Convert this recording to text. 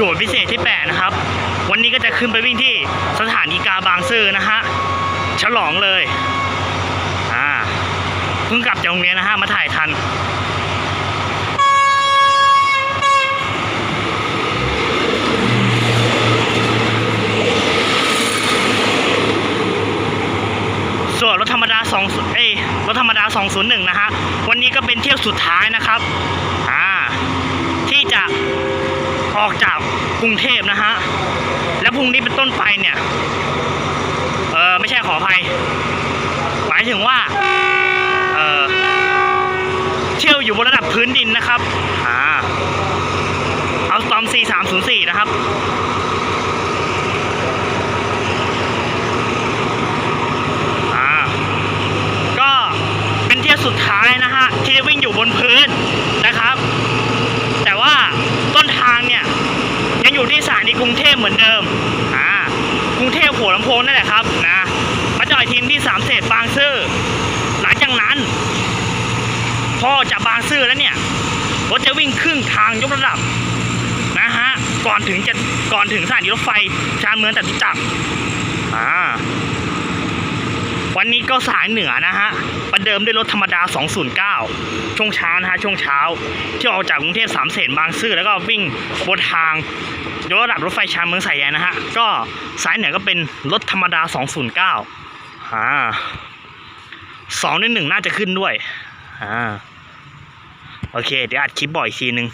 ด่วนพิเศษที่ 8 นะครับ วันนี้ก็จะขึ้นไปวิ่งที่สถานีกาบางซื่อนะฮะ ฉลองเลย อ่า เพิ่งกลับจากโรงเรียนนะฮะ มาถ่ายทันส่วนรถธรรมดา2เอ้รถธรรมดา 201 นะฮะ วันนี้ก็เป็นเที่ยวสุดท้ายนะครับ อ่า ออกจากกรุงเทพนะฮะ แล้วพรุ่งนี้เป็นต้นไปเนี่ย เออไม่ใช่ขออภัย หมายถึงว่า เออเที่ยวอยู่บนระดับพื้นดินนะครับ อ่า เอาตอม 4304 นะครับอ่าก็เป็นเที่ยวสุดท้ายนะฮะ ที่จะวิ่งอยู่บนพื้นนะครับ แต่ว่าต้นทางเนี่ย ยัง อยู่ที่สถานีกรุงเทพเหมือนเดิมอ่ากรุงเทพหัวลำโพงนั่นแหละครับนะมาจอยทีมที่สามเศษบางซื่อหลังจากนั้น พอจะบางซื่อแล้วเนี่ยรถจะวิ่งครึ่งทางยกระดับนะฮะก่อนถึงจะก่อนถึงสถานีรถไฟชานเมืองจตุจักรอ่า วันนี้ก็สายเหนือนะฮะ ประเดิมด้วยรถธรรมดา 209 ช่วงเช้านะฮะ ช่วงเช้า ที่ออกจากกรุงเทพสามเสนบางซื่อแล้วก็วิ่งบนทางยกระดับรถไฟชานเมืองสายใหญ่นะฮะ ก็สายเหนือก็เป็นรถธรรมดา 209อ่าสองในหนึ่งน่าจะขึ้นด้วยอ่าโอเค เดี๋ยวอัดคลิปบ่อยทีนึง